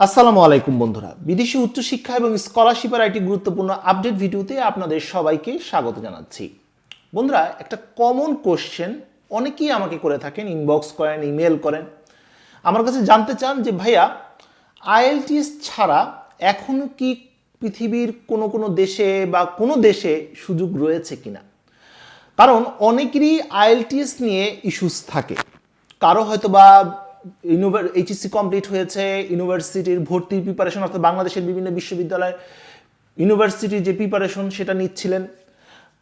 আসসালামু আলাইকুম বন্ধুরা। বিদেশি উচ্চশিক্ষা এবং স্কলারশিপের একটি গুরুত্বপূর্ণ আপডেট ভিডিওতে আপনাদের সবাইকে স্বাগত জানাচ্ছি। বন্ধুরা, একটা কমন কোশ্চেন অনেকেই আমাকে করে থাকেন ইনবক্স করেন ইমেল করেন। আমার কাছে জানতে চান যে, ভাইয়া আইএলটিএস ছাড়া এখনও কি পৃথিবীর কোনো কোনো দেশে বা কোনো দেশে সুযোগ রয়েছে কিনা? কারণ অনেকেরই আইএলটিএস নিয়ে ইস্যুস থাকে। কারও হয়তো বা এইচএসসি কমপ্লিট হয়েছে, ইউনিভার্সিটির ভর্তির প্রিপারেশন অর্থাৎ বাংলাদেশের বিভিন্ন বিশ্ববিদ্যালয় ইউনিভার্সিটির যে প্রিপারেশন সেটা নিচ্ছিলেন।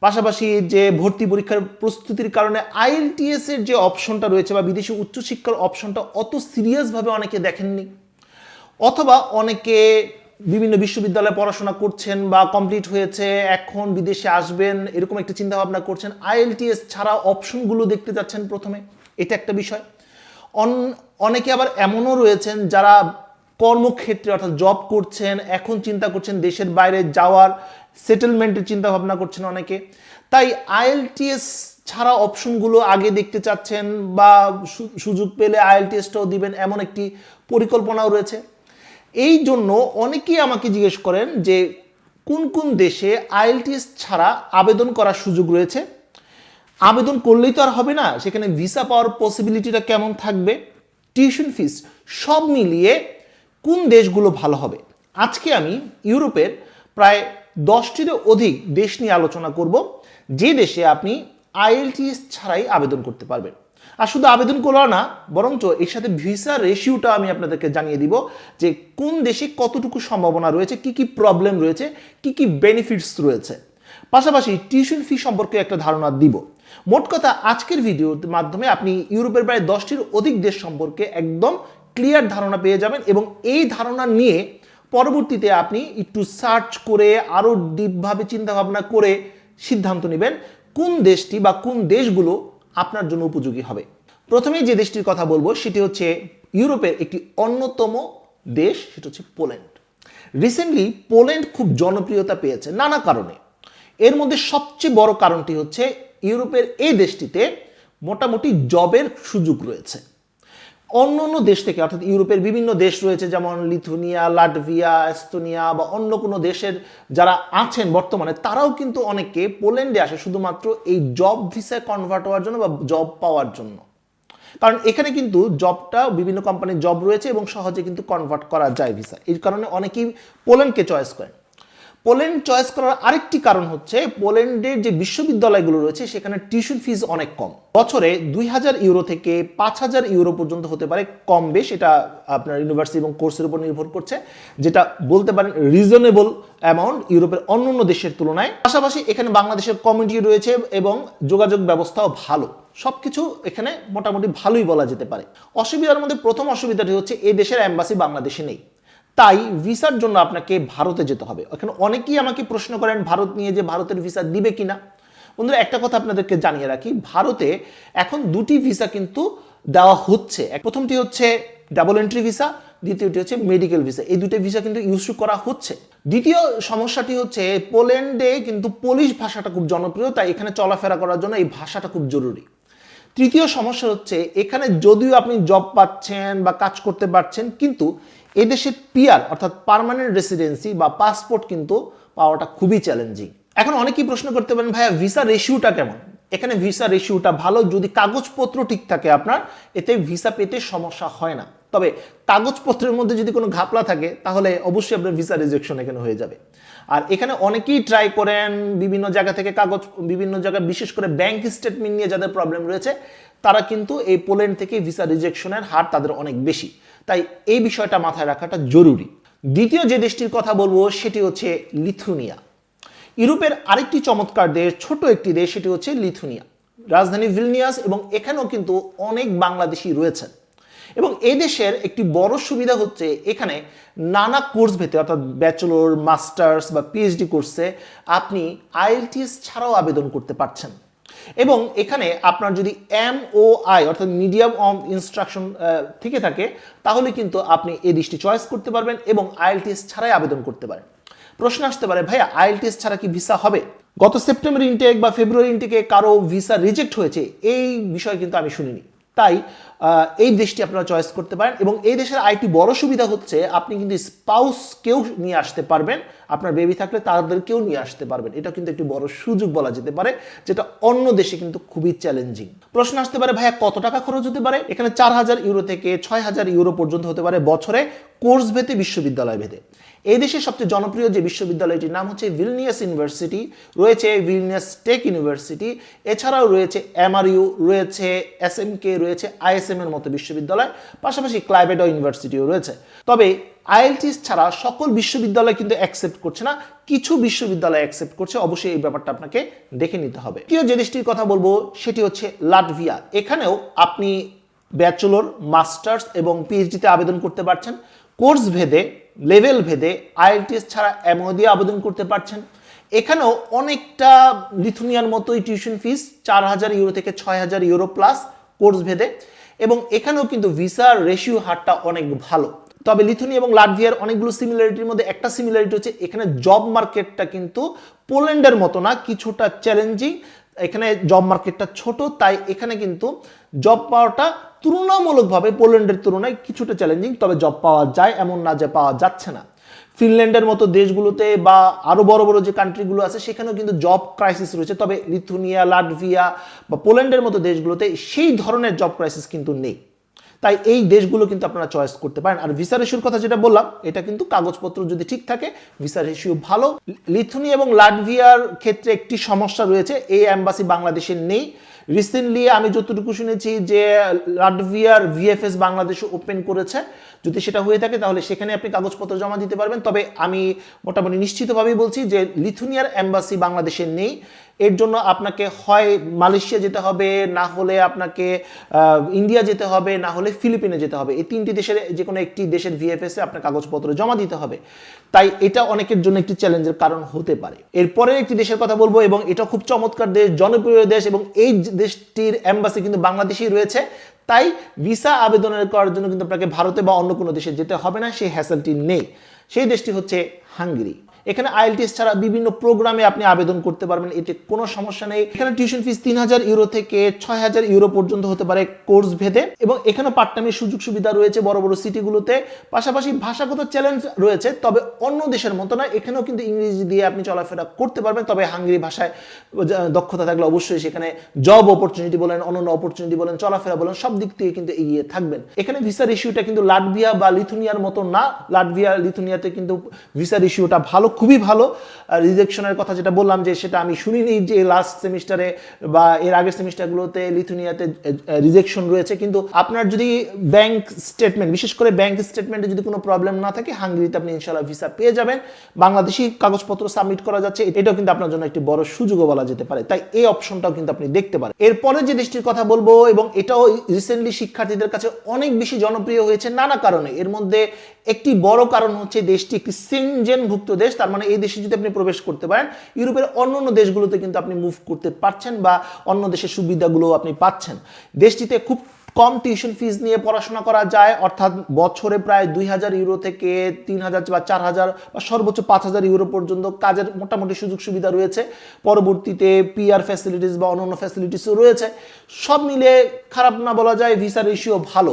পাশাপাশি যে ভর্তি পরীক্ষার প্রস্তুতির কারণে আইএলটিএস এর যে অপশনটা রয়েছে বা বিদেশি উচ্চশিক্ষার অপশনটা অত সিরিয়াসভাবে অনেকে দেখেননি। অথবা অনেকে বিভিন্ন বিশ্ববিদ্যালয়ে পড়াশোনা করছেন বা কমপ্লিট হয়েছে, এখন বিদেশে আসবেন, এরকম একটা চিন্তা ভাবনা করছেন আইএলটিএস ছাড়া অপশনগুলো দেখতে যাচ্ছেন প্রথমে। এটা একটা বিষয়। অনেকে আবার এমনও রয়েছেন যারা কর্মক্ষেত্রে অর্থাৎ জব করছেন, এখন চিন্তা করছেন দেশের বাইরে যাওয়ার সেটেলমেন্টের চিন্তা ভাবনা করছেন অনেকে। তাই আইএলটিএস ছাড়া অপশনগুলো আগে দেখতে চাচ্ছেন বা সুযোগ পেলে আইএলটিএসটাও দিবেন এমন একটি পরিকল্পনাও রয়েছে। এই জন্য অনেকেই আমাকে জিজ্ঞেস করেন যে কোন কোন দেশে আইএলটিএস ছাড়া আবেদন করার সুযোগ রয়েছে? আবেদন করলেই তো আর হবে না। সেখানে ভিসা পাওয়ার পসিবিলিটিটা কেমন থাকবে? টিউশন ফিস সব মিলিয়ে কোন দেশগুলো ভালো হবে? আজকে আমি ইউরোপের প্রায় দশটিরও অধিক দেশ নিয়ে আলোচনা করব, যে দেশে আপনি আইএলটিএস ছাড়াই আবেদন করতে পারবেন। আর শুধু আবেদন করল না, বরঞ্চ এর সাথে ভিসা রেশিওটা আমি আপনাদেরকে জানিয়ে দিব যে কোন দেশে কতটুকু সম্ভাবনা রয়েছে, কি কি প্রবলেম রয়েছে, কি কি বেনিফিটস রয়েছে। পাশাপাশি টিউশন ফি সম্পর্কে একটা ধারণা দিব। মোট কথা আজকের ভিডিওর মাধ্যমে আপনি ইউরোপের প্রায় দশটির অধিক দেশ সম্পর্কে একদম ক্লিয়ার ধারণা পেয়ে যাবেন এবং এই ধারণা নিয়ে পরবর্তীতে আপনি একটু সার্চ করে আরও ডিপভাবে চিন্তাভাবনা করে সিদ্ধান্ত নেবেন কোন দেশটি বা কোন দেশগুলো আপনার জন্য উপযোগী হবে। প্রথমেই যে দেশটির কথা বলব সেটি হচ্ছে ইউরোপের একটি অন্যতম দেশ, সেটা হচ্ছে পোল্যান্ড। রিসেন্টলি পোল্যান্ড খুব জনপ্রিয়তা পেয়েছে নানা কারণে। এর মধ্যে সবচেয়ে বড় কারণটি হচ্ছে ইউরোপের এই দেশটিতে মোটামুটি জবের সুযোগ রয়েছে। অন্য অন্য দেশ থেকে, অর্থাৎ ইউরোপের বিভিন্ন দেশ রয়েছে, যেমন লিথুনিয়া, লাটভিয়া, এস্তোনিয়া বা অন্য কোনো দেশের যারা আছেন বর্তমানে, তারাও কিন্তু অনেকে পোল্যান্ডে আসে শুধুমাত্র এই জব ভিসায় কনভার্ট হওয়ার জন্য বা জব পাওয়ার জন্য। কারণ এখানে কিন্তু জবটা বিভিন্ন কোম্পানির জব রয়েছে এবং সহজে কিন্তু কনভার্ট করা যায় ভিসা। এই কারণে অনেকেই পোল্যান্ডকে চয়েস করেন। পোল্যান্ড চয়েস করার আরেকটি কারণ হচ্ছে পোল্যান্ডের যে বিশ্ববিদ্যালয়গুলো রয়েছে, সেখানে টিউশন ফিজ অনেক কম। বছরে দুই হাজার ইউরো থেকে পাঁচ হাজার ইউরো পর্যন্ত হতে পারে কম বেশ, এটা আপনার ইউনিভার্সিটি এবং কোর্সের উপর নির্ভর করছে, যেটা বলতে পারেন রিজনেবল অ্যামাউন্ট ইউরোপের অন্য অন্য দেশের তুলনায়। পাশাপাশি এখানে বাংলাদেশের কমিউনিটি রয়েছে এবং যোগাযোগ ব্যবস্থাও ভালো। সবকিছু এখানে মোটামুটি ভালোই বলা যেতে পারে। অসুবিধার মধ্যে প্রথম অসুবিধাটি হচ্ছে এই দেশের অ্যাম্বাসি বাংলাদেশে নেই। তাই ভিসার জন্য আপনাকে ভারতে যেতে হবে। এখন অনেকেই আমাকে প্রশ্ন করেন, ভারত নিয়ে যে ভারতের ভিসা দিবে কিনা? বন্ধুরা, একটা কথা আপনাদেরকে জানিয়ে রাখি, ভারতে এখন দুটি ভিসা কিন্তু দেওয়া হচ্ছে। প্রথমটি হচ্ছে ডাবল এন্ট্রি ভিসা দ্বিতীয়টি হচ্ছে মেডিকেল ভিসা এই দুটো ভিসা কিন্তু ইস্যু করা হচ্ছে। দ্বিতীয় সমস্যাটি হচ্ছে, পোল্যান্ডে কিন্তু পোলিশ ভাষাটা খুব জনপ্রিয়, তাই এখানে চলাফেরা করার জন্য এই ভাষাটা খুব জরুরি। তৃতীয় সমস্যা হচ্ছে, এখানে যদিও আপনি জব পাচ্ছেন বা কাজ করতে পারছেন, কিন্তু এদেশের পিয়ার, অর্থাৎ পার্মানেন্ট রেসিডেন্সি বা পাসপোর্ট কিন্তু পাওয়াটা খুবই চ্যালেঞ্জিং এখন অনেকেই প্রশ্ন করতে পারেন, ভাইয়া ভিসা রেশিওটা কেমন? এখানে ভিসা রেশিওটা ভালো যদি কাগজপত্র ঠিক থাকে আপনার, এতে ভিসা পেতে সমস্যা হয় না। তবে কাগজপত্রের মধ্যে যদি কোনো ঘাপলা থাকে, তাহলে অবশ্যই আপনার ভিসা রিজেকশন এখানে হয়ে যাবে। আর এখানে অনেকেই ট্রাই করেন বিভিন্ন জায়গা থেকে কাগজ, বিভিন্ন জায়গায় বিশেষ করে ব্যাংক স্টেটমেন্ট নিয়ে যাদের প্রবলেম রয়েছে, তারা কিন্তু এই পোল্যান্ড থেকে ভিসা রিজেকশনের হার তাদের অনেক বেশি। তাই এই বিষয়টা মাথায় রাখাটা জরুরি। দ্বিতীয় যে দেশটির কথা বলব, সেটি হচ্ছে লিথুনিয়া। ইউরোপের আরেকটি চমৎকার দেশ, ছোট একটি দেশ, সেটি হচ্ছে লিথুনিয়া। রাজধানী ভিলনিয়াস এবং এখানেও কিন্তু অনেক বাংলাদেশি রয়েছেন। এবং এই দেশের একটি বড় সুবিধা হচ্ছে এখানে নানা কোর্স ভেতে অর্থাৎ ব্যাচেলর, মাস্টার্স বা পিএইচডি কোর্সে আপনি আইএলটিএস ছাড়াও আবেদন করতে পারছেন। এবং এখানে আপনার যদি এম ও আই অর্থাৎ মিডিয়াম অফ ইনস্ট্রাকশন থেকে থাকে, তাহলে কিন্তু আপনি এই দৃষ্টি চয়েস করতে পারবেন এবং আইএলটিএস ছাড়াই আবেদন করতে পারেন। প্রশ্ন আসতে পারে, ভাইয়া আইএলটিএস ছাড়া কি ভিসা হবে? গত সেপ্টেম্বর ইনটেক বা ফেব্রুয়ারি ইনটেকে কারও ভিসা রিজেক্ট হয়েছে, এই বিষয় কিন্তু আমি শুনিনি। তাই এই দেশটি আপনারা চয়েস করতে পারেন এবং এই দেশের আরেকটি বড় সুবিধা হচ্ছে আপনি কিন্তু স্পাউসকেও নিয়ে আসতে পারবেন, আপনার বেবি থাকলে তাদেরকেও নিয়ে আসতে পারবেন। এটা কিন্তু একটি বড় সুযোগ বলা যেতে পারে, যেটা অন্য দেশে কিন্তু খুবই চ্যালেঞ্জিং প্রশ্ন আসতে পারে, ভাইয়া, কত টাকা খরচ হতে পারে? এখানে চার হাজার ইউরো থেকে ছয় হাজার ইউরো পর্যন্ত হতে পারে বছরে, কোর্স ভেদে, বিশ্ববিদ্যালয় ভেদে। এই দেশের সবচেয়ে জনপ্রিয় যে বিশ্ববিদ্যালয়টির নাম হচ্ছে ভিলনিয়াস ইউনিভার্সিটি, রয়েছে ভিলনিয়াস টেক ইউনিভার্সিটি, এছাড়াও রয়েছে এমআরইউ, রয়েছে এসএমকে, রয়েছে আইএসএম এর মতো বিশ্ববিদ্যালয়, পাশাপাশি ক্লাইবেডো ইউনিভার্সিটিও রয়েছে। তবে আইএলটিএস ছাড়া সকল বিশ্ববিদ্যালয় কিন্তু অ্যাকসেপ্ট করছে না, কিছু বিশ্ববিদ্যালয় অ্যাকসেপ্ট করছে, অবশ্যই এই ব্যাপারটা আপনাকে দেখে নিতে হবে। তৃতীয় যে দেশটির কথা বলব, সেটি হচ্ছে লাটভিয়া। এখানেও আপনি ব্যাচেলর, মাস্টার্স এবং পিএইচডিতে আবেদন করতে পারছেন। কোর্স ভেদে লেভেল ভেদে আইএলটিএস ছাড়া এমও দিয়ে আবেদন করতে পারছেন। এখানেও অনেকটা লিথুনিয়ার মতোই টিউশন ফিস, চার হাজার ইউরো থেকে ছয় হাজার ইউরো প্লাস কোর্স ভেদে। এবং এখানেও কিন্তু ভিসার রেশিও হারটা অনেক ভালো। তবে লিথুনি এবং লাটভিয়ার অনেকগুলো সিমিলারিটির মধ্যে একটা সিমিলারিটি হচ্ছে, এখানে জব মার্কেটটা কিন্তু পোল্যান্ডের মতো না, কিছুটা চ্যালেঞ্জিং। এখানে জব মার্কেটটা ছোট, তাই এখানে কিন্তু জব পাওয়াটা তুলনামূলকভাবে পোল্যান্ডের তুলনায় কিছুটা চ্যালেঞ্জিং তবে জব পাওয়া যায় এমন না যে পাওয়া যাচ্ছে না। ফিনল্যান্ডের মতো দেশগুলোতে বা আরও বড় বড় যে কান্ট্রিগুলো আছে, সেখানেও কিন্তু জব ক্রাইসিস রয়েছে। তবে লিথুনিয়া, লাটভিয়া বা পোল্যান্ডের মতো দেশগুলোতে সেই ধরনের জব ক্রাইসিস কিন্তু নেই। তাই এই দেশগুলো কিন্তু আপনারা চয়েস করতে পারেন। আর ভিসা রেশিওর কথা যেটা বললাম, এটা কিন্তু কাগজপত্র যদি ঠিক থাকে ভিসা রেশিও ভালো। লিথুনি এবং লাটভিয়ার ক্ষেত্রে একটি সমস্যা রয়েছে, এই অ্যাম্বাসি বাংলাদেশে নেই। রিসেন্টলি আমি যতটুকু শুনেছি যে লাটভিয়ার ভিএফএস বাংলাদেশে ওপেন করেছে। যদি সেটা হয়ে থাকে, তাহলে সেখানে আপনি কাগজপত্র জমা দিতে পারবেন। তবে আমি মোটামুটি নিশ্চিতভাবেই বলছি যে লিথুনিয়ার অ্যাম্বাসি বাংলাদেশে নেই। এর জন্য আপনাকে হয় মালয়েশিয়া যেতে হবে, না হলে আপনাকে ইন্ডিয়া যেতে হবে, না হলে ফিলিপিনে যেতে হবে। এই তিনটি দেশের যে কোনো একটি দেশের ভিএফএস আপনার কাগজপত্র জমা দিতে হবে। তাই এটা অনেকের জন্য একটি চ্যালেঞ্জের কারণ হতে পারে। এরপরে একটি দেশের কথা বলব এবং এটা খুব চমৎকার দেশ, জনপ্রিয় দেশ এবং এই দেশটির অ্যাম্বাসি কিন্তু বাংলাদেশেই রয়েছে। তাই ভিসা আবেদনের করার জন্য কিন্তু আপনাকে ভারতে বা অন্য কোনো দেশে যেতে হবে না, সেই হ্যাসেলটি নেই। সেই দেশটি হচ্ছে হাঙ্গেরি। এখানে আইএলটিএস ছাড়া বিভিন্ন প্রোগ্রামে আপনি আবেদন করতে পারবেন, এতে কোনো সমস্যা নেই। এখানে টিউশন ফিস তিন হাজার ইউরো থেকে ছয় হাজার ইউরো পর্যন্ত হতে পারে কোর্স ভেদে এবং এখানে পার্ট টাইমের সুযোগ সুবিধা রয়েছে বড় বড় সিটিগুলোতে পাশাপাশি ভাষাগত চ্যালেঞ্জ রয়েছে, তবে অন্য দেশের মতো না এখানেও কিন্তু ইংরেজি দিয়ে আপনি চলাফেরা করতে পারবেন, তবে হাঙ্গেরি ভাষায় দক্ষতা থাকলে অবশ্যই সেখানে জব অপরচুনিটি বলেন অন্যান্য অপরচুনিটি বলেন, চলাফেরা বলেন, সব দিক থেকে কিন্তু এগিয়ে থাকবেন। এখানে ভিসার ইস্যুটা কিন্তু লাটভিয়া বা লিথুনিয়ার মতো না, লাটভিয়া, লিথুনিয়াতে কিন্তু ভিসার ইস্যুটা ভালো খুবই ভালো। রিজেকশনের কথা যেটা বললাম যে সেটা আমি শুনিনি যে লাস্ট সেমিস্টারে বা এর আগের সেমিস্টারগুলোতে লিথুনিয়াতে রিজেকশন রয়েছে। কিন্তু আপনার যদি ব্যাংক স্টেটমেন্ট বিশেষ করে ব্যাংক স্টেটমেন্টে যদি কোনো প্রবলেম না থাকে, হাঙ্গেরিতে আপনি ইনশাল্লাহ ভিসা পেয়ে যাবেন। বাংলাদেশি কাগজপত্র সাবমিট করা যাচ্ছে এটাও কিন্তু আপনার জন্য একটি বড় সুযোগও বলা যেতে পারে। তাই এই অপশনটাও কিন্তু আপনি দেখতে পারেন। এরপরে যে দেশটির কথা বলব, এবং এটাও রিসেন্টলি শিক্ষার্থীদের কাছে অনেক বেশি জনপ্রিয় হয়েছে নানা কারণে। এর মধ্যে একটি বড় কারণ হচ্ছে দেশটি একটি সেনজেনভুক্ত দেশ, তার মানে এই দেশে যদি আপনি প্রবেশ করতে পারেন, ইউরোপের অন্য অন্য দেশগুলোতে কিন্তু আপনি মুভ করতে পারছেন বা অন্য দেশের সুবিধাগুলো আপনি পাচ্ছেন। দেশটিতে খুব কম টিউশন ফিস নিয়ে পড়াশোনা করা যায়, অর্থাৎ বছরে প্রায় দুই হাজার ইউরো থেকে তিন হাজার বা চার হাজার বা সর্বোচ্চ পাঁচ হাজার ইউরো পর্যন্ত কাজের মোটামুটি সুযোগ সুবিধা রয়েছে। পরবর্তীতে পিআর ফ্যাসিলিটিস বা অন্যান্য ফ্যাসিলিটিসও রয়েছে। সব মিলে খারাপ না বলা যায় ভিসা রেশিও ভালো।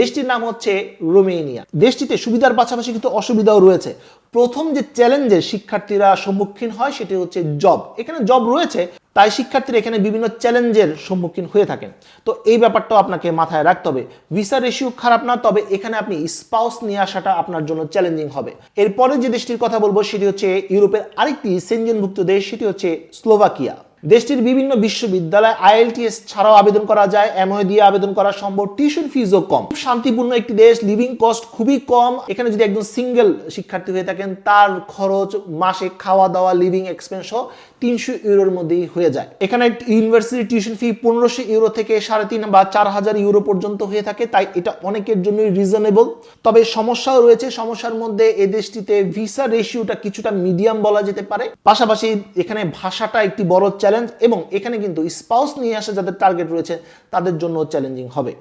দেশটির নাম হচ্ছে রোমেনিয়া। দেশটিতে সুবিধার পাশাপাশি কিন্তু অসুবিধাও রয়েছে। প্রথম যে চ্যালেঞ্জের শিক্ষার্থীরা সম্মুখীন হয় সেটি হচ্ছে জব এখানে জব রয়েছে তাই শিক্ষার্থীরা এখানে বিভিন্ন চ্যালেঞ্জের সম্মুখীন হয়ে থাকেন। তো এই ব্যাপারটাও আপনাকে মাথায় রাখতে হবে। ভিসা রেশিও খারাপ না, তবে এখানে আপনি স্পাউস নিয়ে আসাটা আপনার জন্য চ্যালেঞ্জিং হবে। এরপরে যে দেশটির কথা বলব, সেটি হচ্ছে ইউরোপের আরেকটি সেঞ্জনভুক্ত দেশ, সেটি হচ্ছে স্লোভাকিয়া। দেশটির বিভিন্ন বিশ্ববিদ্যালয়, আইএলটিএস ছাড়াও আবেদন করা যায়, এমওএ দিয়ে আবেদন করা সম্ভব, টিউশন ফিজও কম। শান্তিপূর্ণ একটি দেশ লিভিং কস্ট খুবই কম। এখানে যদি একজন সিঙ্গেল শিক্ষার্থী হয়ে থাকেন, তার খরচ মাসে খাওয়া দাওয়া লিভিং এক্সপেন্স সহ তিনশো ইউরোর মধ্যেই হয়ে যায়। এখানে ইউনিভার্সিটি টিউশন ফি পনেরোশো ইউরো থেকে সাড়ে তিন বা চার হাজার ইউরো পর্যন্ত হয়ে থাকে, তাই এটা অনেকের জন্যই রিজনেবল তবে সমস্যাও রয়েছে, সমস্যার মধ্যে এ দেশটিতে ভিসা রেশিওটা কিছুটা মিডিয়াম বলা যেতে পারে। পাশাপাশি এখানে ভাষাটা একটি বড় চ্যালেঞ্জ এবং এখানে কিন্তু স্পাউস নিয়ে আসা যাদের টার্গেট রয়েছে, তাদের জন্য চ্যালেঞ্জিং হবে।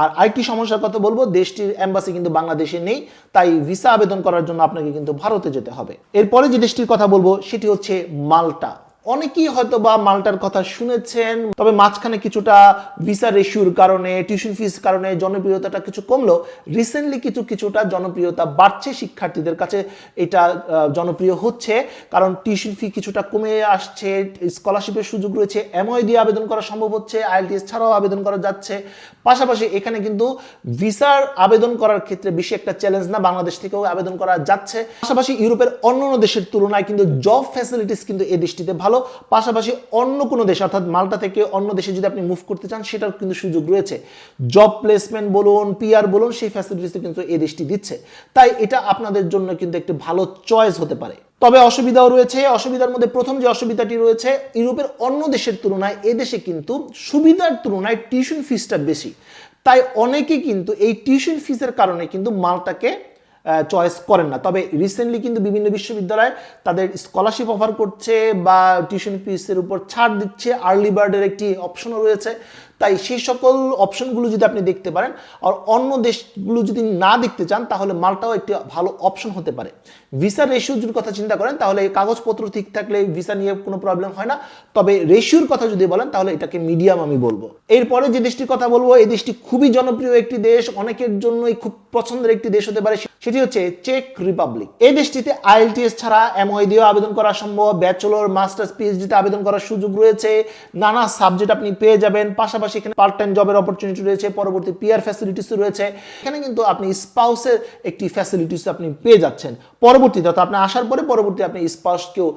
আর আরেকটি সমস্যার কথা বলব, দেশটির অ্যাম্বাসি কিন্তু বাংলাদেশে নেই, তাই ভিসা আবেদন করার জন্য আপনাকে কিন্তু ভারতে যেতে হবে। এরপরে যে দেশটির কথা বলব, সেটি হচ্ছে মাল্টা। অনেকেই হয়তো বা মালটার কথা শুনেছেন, তবে মাঝখানে কিছুটা ভিসা রেশিওর কারণে টিউশন ফিস কারণে জনপ্রিয়তাটা কিছু কমলো। রিসেন্টলি কিছু, কিছুটা জনপ্রিয়তা বাড়ছে শিক্ষার্থীদের কাছে। এটা জনপ্রিয় হচ্ছে কারণ টিউশন ফি কিছুটা কমে আসছে স্কলারশিপের সুযোগ রয়েছে এমআই দিয়ে আবেদন করা সম্ভব হচ্ছে আইএলটিএস ছাড়াও আবেদন করা যাচ্ছে। পাশাপাশি এখানে কিন্তু ভিসার আবেদন করার ক্ষেত্রে বেশি একটা চ্যালেঞ্জ না, বাংলাদেশ থেকেও আবেদন করা যাচ্ছে। পাশাপাশি ইউরোপের অন্য দেশের তুলনায় কিন্তু জব ফ্যাসিলিটিস কিন্তু এই দেশটিতে ভালো পাশাপাশি অন্য কোনো দেশ, অর্থাৎ মাল্টা থেকে অন্য দেশে যদি আপনি মুভ করতে চান, সেটার কিন্তু সুযোগ রয়েছে। জব প্লেসমেন্ট বলুন পিআর বলুন, সেই ফ্যাসিলিটিস কিন্তু এই দেশটি দিচ্ছে। তাই এটা আপনাদের জন্য কিন্তু একটি ভালো চয়েস হতে পারে। তবে অসুবিধাও রয়েছে। অসুবিধার মধ্যে প্রথম যে অসুবিধাটি রয়েছে, ইউরোপের অন্য দেশের তুলনায় এদেশে কিন্তু সুবিধার তুলনায় টিউশন ফিসটা বেশি। তাই অনেকে কিন্তু এই টিউশন ফিসের কারণে কিন্তু মালটাকে চয়েস করেন না। তবে রিসেন্টলি কিন্তু বিভিন্ন বিশ্ববিদ্যালয় তাদের স্কলারশিপ অফার করছে বা টিউশন ফিসের উপর ছাড় দিচ্ছে। আর্লি বার্ডের একটি অপশনও রয়েছে। তাই সেই সকল অপশনগুলো যদি আপনি দেখতে পারেন আর অন্য দেশগুলো যদি না দেখতে চান, তাহলে মালটাও একটি ভালো অপশন হতে পারে। ভিসা রেশিওর যদি কথা চিন্তা করেন, তাহলে কাগজপত্র ঠিক থাকলে ভিসা নিয়ে কোনো প্রবলেম হয় না। তবে রেশিওর কথা যদি বলেন, তাহলে এটাকে মিডিয়াম আমি বলব। এরপরে যে দেশটির কথা বলব, এই দেশটি খুবই জনপ্রিয় একটি দেশ, অনেকের জন্যই খুব পছন্দের একটি দেশ হতে পারে, সেটি হচ্ছে চেক রিপাবলিক এই দেশটিতে আইএলটিএস ছাড়া এমওআই দিয়েও আবেদন করা সম্ভব ব্যাচেলর মাস্টার্স পিএইচডিতে আবেদন করার সুযোগ রয়েছে। নানা সাবজেক্ট আপনি পেয়ে যাবেন, পাশাপাশি এখানে পার্ট টাইম জবের অপরচুনিটি রয়েছে, পরবর্তী পিআর ফ্যাসিলিটিস রয়েছে। এখানে কিন্তু আপনি স্পাউসের একটি ফ্যাসিলিটিস আপনি পেয়ে যাচ্ছেন। পরবর্তীতে অর্থাৎ আপনি আসার পরে পরবর্তী আপনি স্পাউসকেও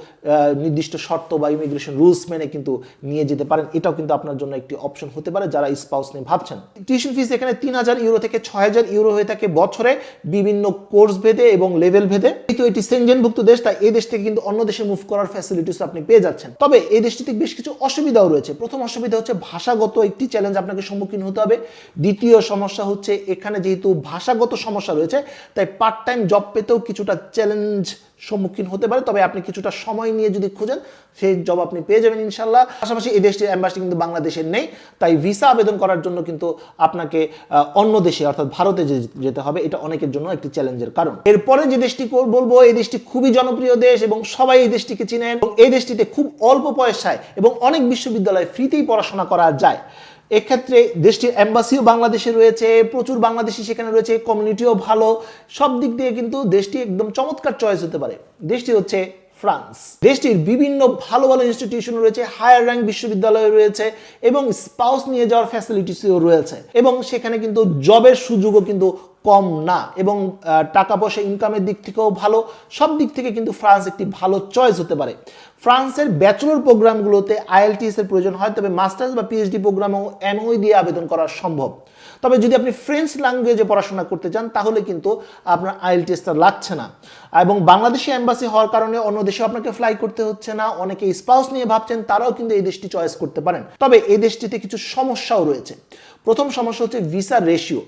নির্দিষ্ট শর্ত বা ইমিগ্রেশন রুলস মেনে কিন্তু নিয়ে যেতে পারেন। এটাও কিন্তু আপনার জন্য একটি অপশন হতে পারে যারা স্পাউস নিয়ে ভাবছেন। টিউশন ফিস এখানে তিন হাজার ইউরো থেকে ছয় হাজার ইউরো হয়ে থাকে বছরে। বিভিন্ন কোর্স ভেদে এবং লেভেল ভেদে। কিন্তু এটি সেনজেনভুক্ত দেশ, তাই এই দেশ থেকে কিন্তু অন্য দেশে মুভ করার ফ্যাসিলিটিস আপনি পেয়ে যাচ্ছেন। তবে এই দেশটিতে বেশ কিছু অসুবিধাও রয়েছে। প্রথম অসুবিধা হচ্ছে ভাষাগত একটি চ্যালেঞ্জ আপনাকে সম্মুখীন হতে হবে। দ্বিতীয় সমস্যা হচ্ছে, এখানে যেহেতু ভাষাগত সমস্যা রয়েছে, তাই পার্ট টাইম জব পেতেও কিছুটা চ্যালেঞ্জ সম্মুখীন হতে পারে, তবে আপনি কিছুটা সময় নিয়ে যদি খুঁজেন, সেই জব আপনি পেয়ে যাবেন ইনশাল্লাহ পাশাপাশি এই দেশটির অ্যাম্বাসি কিন্তু বাংলাদেশের নেই, তাই ভিসা আবেদন করার জন্য কিন্তু আপনাকে অন্য দেশে, অর্থাৎ ভারতে যেতে হবে, এটা অনেকের জন্য একটি চ্যালেঞ্জের কারণ। এরপরে যে দেশটি বলব, এই দেশটি খুবই জনপ্রিয় দেশ এবং সবাই এই দেশটিকে চিনেন এবং এই দেশটিতে খুব অল্প পয়সায় এবং অনেক বিশ্ববিদ্যালয়ে ফ্রিতেই পড়াশোনা করা যায়। এক্ষেত্রে দেশটির অ্যাম্বাসিও বাংলাদেশে রয়েছে, প্রচুর বাংলাদেশি সেখানে রয়েছে কমিউনিটিও ভালো। সব দিক দিয়ে কিন্তু দেশটি একদম চমৎকার চয়েস হতে পারে। দেশটি হচ্ছে ফ্রান্স। দেশটির বিভিন্ন ভালো ভালো ইনস্টিটিউশন রয়েছে হায়ার র্যাঙ্ক বিশ্ববিদ্যালয় রয়েছে এবং স্পাউস নিয়ে যাওয়ার ফ্যাসিলিটিসও রয়েছে। এবং সেখানে কিন্তু জবের সুযোগও কিন্তু কম না এবং টাকা পয়সা ইনকামের দিক থেকেও ভালো। সব দিক থেকে কিন্তু ফ্রান্স একটি ভালো চয়েস হতে পারে। ফ্রান্সের ব্যাচেলর প্রোগ্রামগুলোতে আইএলটিএস এর প্রয়োজন হয়, তবে মাস্টার্স বা পিএইচডি প্রোগ্রামেও এমওই দিয়ে আবেদন করা সম্ভব। তবে যদি আপনি ফ্রেঞ্চ ল্যাঙ্গুয়েজে পড়াশোনা করতে চান, তাহলে কিন্তু আপনার আইএলটিএসটা লাগছে না। এবং বাংলাদেশি এম্বাসি হওয়ার কারণে অন্য দেশে আপনাকে ফ্লাই করতে হচ্ছে না। অনেকে স্পাউস নিয়ে ভাবছেন, তারাও কিন্তু এই দেশটি চয়েস করতে পারেন। তবে এই দেশটিতে কিছু সমস্যাও রয়েছে। প্রথম সমস্যা হচ্ছে ভিসা রেশিও।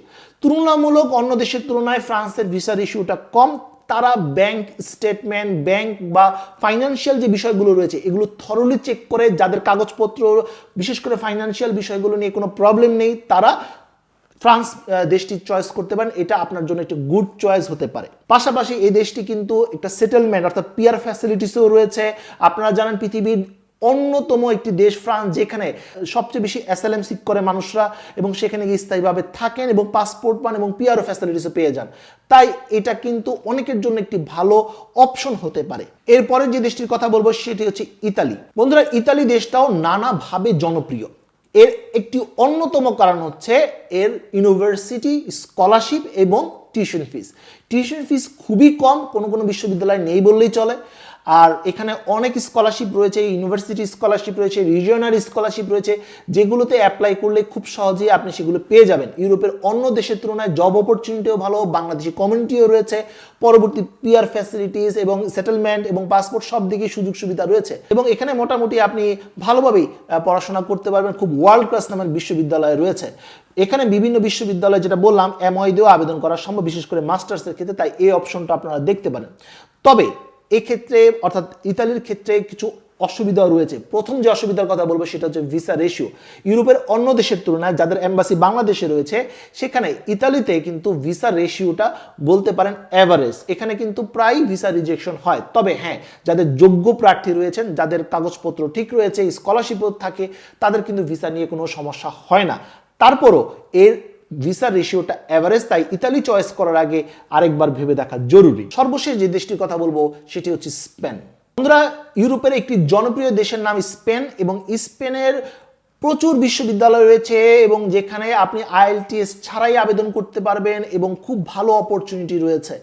তুলনামূলক অন্য দেশের তুলনায় ফ্রান্সের ভিসা রেশিওটা কম। তারা ব্যাংক স্টেটমেন্ট, ব্যাংক বা ফাইন্যান্সিয়াল যে বিষয়গুলো রয়েছে, এগুলো থরলি চেক করে যাদের কাগজপত্র, বিশেষ করে ফাইন্যান্সিয়াল বিষয়গুলো নিয়ে কোনো প্রবলেম নেই, তারা ফ্রান্স দেশটি চয়েস করতে পারেন। এটা আপনার জন্য একটা গুড চয়েস হতে পারে। পাশাপাশি এই দেশটি কিন্তু একটা সেটেলমেন্ট অর্থাৎ পিয়ার ফ্যাসিলিটিসও রয়েছে। আপনারা জানেন পৃথিবীর অন্যতম একটি দেশ ফ্রান্স, যেখানে সবচেয়ে বেশি অ্যাসাইলাম সিক করে মানুষরা এবং সেখানে গিয়ে স্থায়ীভাবে থাকেন এবং পাসপোর্ট পান এবং পিআরও ফ্যাসিলিটিসও পেয়ে যান। তাই এটা কিন্তু অনেকের জন্য একটি ভালো অপশন হতে পারে। এরপরে যে দেশটির কথা বলব সেটি হচ্ছে ইতালি। বন্ধুরা, ইতালি দেশটাও নানাভাবে জনপ্রিয়। এর একটি অন্যতম কারণ হচ্ছে এর ইউনিভার্সিটি স্কলারশিপ এবং টিউশন ফিস টিউশন ফিস খুবই কম, কোনো কোনো বিশ্ববিদ্যালয় নেই বললেই চলে। আর এখানে অনেক স্কলারশিপ রয়েছে ইউনিভার্সিটি স্কলারশিপ রয়েছে রিজিওনাল স্কলারশিপ রয়েছে, যেগুলোতে অ্যাপ্লাই করলে খুব সহজেই আপনি সেগুলো পেয়ে যাবেন। ইউরোপের অন্য দেশের তুলনায় জব অপরচুনিটিও ভালো, বাংলাদেশি কমিউনিটিও রয়েছে, পরবর্তী পিআর ফ্যাসিলিটিস এবং সেটেলমেন্ট এবং পাসপোর্ট সব দিকে সুযোগ সুবিধা রয়েছে। এবং এখানে মোটামুটি আপনি ভালোভাবেই পড়াশোনা করতে পারবেন, খুব ওয়ার্ল্ড ক্লাস নামের বিশ্ববিদ্যালয় রয়েছে। এখানে বিভিন্ন বিশ্ববিদ্যালয় যেটা বললাম এমআই দিয়েও আবেদন করা সম্ভব, বিশেষ করে মাস্টার্সের ক্ষেত্রে, তাই এই অপশনটা আপনারা দেখতে পারেন। তবে এক্ষেত্রে, অর্থাৎ ইতালির ক্ষেত্রে কিছু অসুবিধাও রয়েছে। প্রথম যে অসুবিধার কথা বলব সেটা হচ্ছে ভিসা রেশিও ইউরোপের অন্য দেশের তুলনায় যাদের এম্বাসি বাংলাদেশে রয়েছে, সেখানে ইতালিতে কিন্তু ভিসা রেশিওটা বলতে পারেন অ্যাভারেজ এখানে কিন্তু প্রায় ভিসা রিজেকশন হয়। তবে হ্যাঁ যাদের যোগ্য প্রার্থী রয়েছেন, যাদের কাগজপত্র ঠিক রয়েছে স্কলারশিপও থাকে, তাদের কিন্তু ভিসা নিয়ে কোনো সমস্যা হয় না। তারপরও এর ভিসা রেশিওটা অ্যাভারেজ তাই ইতালি চয়েস করার আগে আরেকবার ভেবে দেখা জরুরি। সর্বশেষ যে দেশটির কথা বলব, সেটি হচ্ছে স্পেন। বন্ধুরা, ইউরোপের একটি জনপ্রিয় দেশের নাম স্পেন এবং স্পেনের প্রচুর বিশ্ববিদ্যালয় রয়েছে এবং যেখানে আপনি আইএলটিএস ছাড়াই আবেদন করতে পারবেন এবং খুব ভালো অপরচুনিটি রয়েছে।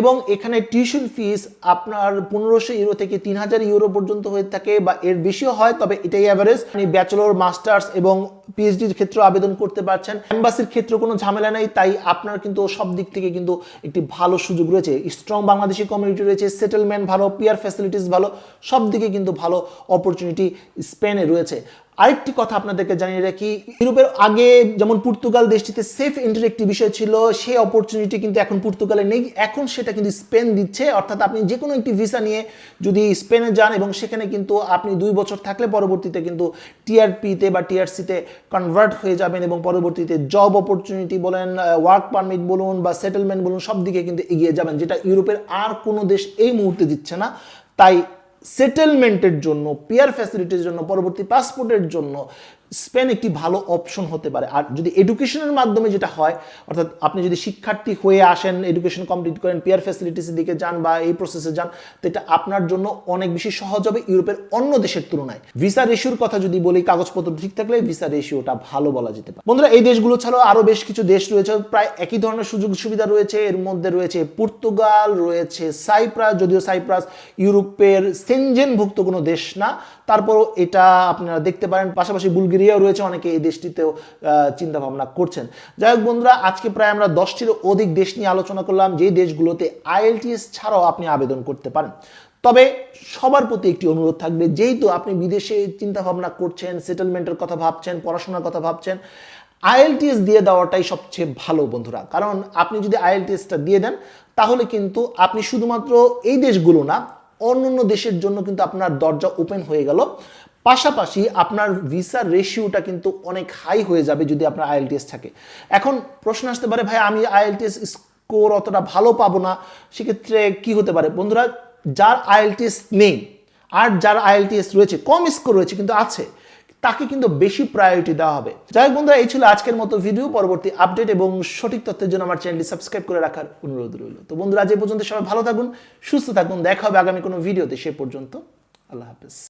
এবং এখানে টিউশন ফিস আপনার পনেরোশো ইউরো থেকে তিন হাজার ইউরো পর্যন্ত হয়ে থাকে বা এর বেশিও হয়, তবে এটাই অ্যাভারেজ আপনি ব্যাচেলর মাস্টার্স এবং পিএইচডির ক্ষেত্রে আবেদন করতে পারছেন। এম্বাসির ক্ষেত্রে কোনো ঝামেলা নেই, তাই আপনার কিন্তু সব দিক থেকে কিন্তু একটি ভালো সুযোগ রয়েছে। স্ট্রং বাংলাদেশি কমিউনিটি রয়েছে সেটেলমেন্ট ভালো পিয়ার ফ্যাসিলিটিস ভালো, সব দিকে কিন্তু ভালো অপরচুনিটি স্পেনে রয়েছে। আরেকটি কথা আপনাদেরকে জানিয়ে রাখি, ইউরোপের আগে যেমন পর্তুগাল দেশটিতে সেফ এন্ট্রির একটি বিষয় ছিল, সেই অপরচুনিটি কিন্তু এখন পর্তুগালে নেই। এখন সেটা কিন্তু স্পেন দিচ্ছে, অর্থাৎ আপনি যে কোনো একটি ভিসা নিয়ে যদি স্পেনে যান এবং সেখানে কিন্তু আপনি দুই বছর থাকলে পরবর্তীতে কিন্তু টিআরপিতে বা টিআরসিতে কনভার্ট হয়ে যাবেন এবং পরবর্তীতে জব অপরচুনিটি বলেন ওয়ার্ক পারমিট বলুন বা সেটেলমেন্ট বলুন, সব দিকে কিন্তু এগিয়ে যাবেন, যেটা ইউরোপের আর কোনো দেশ এই মুহূর্তে দিচ্ছে না। তাই সেটেলমেন্টের জন্য পিয়ার ফ্যাসিলিটির জন্য পরবর্তী পাসপোর্টের জন্য স্পেন একটি ভালো অপশন হতে পারে। আর যদি এডুকেশনের মাধ্যমে যেটা হয়, অর্থাৎ আপনি যদি শিক্ষার্থী হয়ে আসেন এডুকেশন কমপ্লিট করেন পিয়ার ফ্যাসিলিটিসের দিকে যান বা এই প্রসেসে যান, তো এটা আপনার জন্য অনেক বেশি সহজ হবে ইউরোপের অন্য দেশের তুলনায়। ভিসা রেশিওর কথা যদি বলি, কাগজপত্র ঠিক থাকলে ভিসা রেশিওটা ভালো বলা যেতে পারে। বন্ধুরা, এই দেশগুলো ছাড়াও আরও বেশ কিছু দেশ রয়েছে। প্রায় একই ধরনের সুযোগ সুবিধা রয়েছে। এর মধ্যে রয়েছে পর্তুগাল রয়েছে সাইপ্রাস যদিও সাইপ্রাস ইউরোপের সেনজেনভুক্ত কোনো দেশ না। তারপরও এটা আপনারা দেখতে পারেন। পাশাপাশি বুলগেরিয়াও রয়েছে, অনেকে এই দেশটিতেও চিন্তা ভাবনা করছেন। যাই হোক বন্ধুরা, আজকে প্রায় আমরা দশটির অধিক দেশ নিয়ে আলোচনা করলাম, যে দেশগুলোতে আইএলটিএস ছাড়াও আপনি আবেদন করতে পারেন। তবে সবার প্রতি একটি অনুরোধ থাকবে, যেহেতু আপনি বিদেশে চিন্তা ভাবনা করছেন, সেটেলমেন্টের কথা ভাবছেন, পড়াশোনার কথা ভাবছেন, আইএলটিএস দিয়ে দেওয়াটাই সবচেয়ে ভালো বন্ধুরা। কারণ আপনি যদি আইএলটিএসটা দিয়ে দেন, তাহলে কিন্তু আপনি শুধুমাত্র এই দেশগুলো না অন্য অন্য দেশের জন্য কিন্তু আপনার দরজা ওপেন হয়ে গেল। পাশাপাশি আপনার ভিসা রেশিওটা কিন্তু অনেক হাই হয়ে যাবে যদি আপনার আইএলটিএস থাকে। এখন প্রশ্ন আসতে পারে, ভাই, আমি আইএলটিএস স্কোর অতটা ভালো পাবো না। সেক্ষেত্রে কি হতে পারে? বন্ধুরা, যার আইএলটিএস নেই আর যার আইএলটিএস রয়েছে, কম স্কোর রয়েছে, কিন্তু আছে, তাকে কিন্তু বেশি প্রায়োরিটি দেওয়া হবে। যাই হোক বন্ধুরা, এই ছিল আজকের মতো ভিডিও পরবর্তী আপডেট এবং সঠিক তথ্যের জন্য আমার চ্যানেলটি সাবস্ক্রাইব করে রাখার অনুরোধ রইল। তো বন্ধুরা, আজ পর্যন্ত সবাই ভালো থাকুন, সুস্থ থাকুন। দেখা হবে আগামী কোনো ভিডিওতে সে পর্যন্ত আল্লাহ হাফেজ।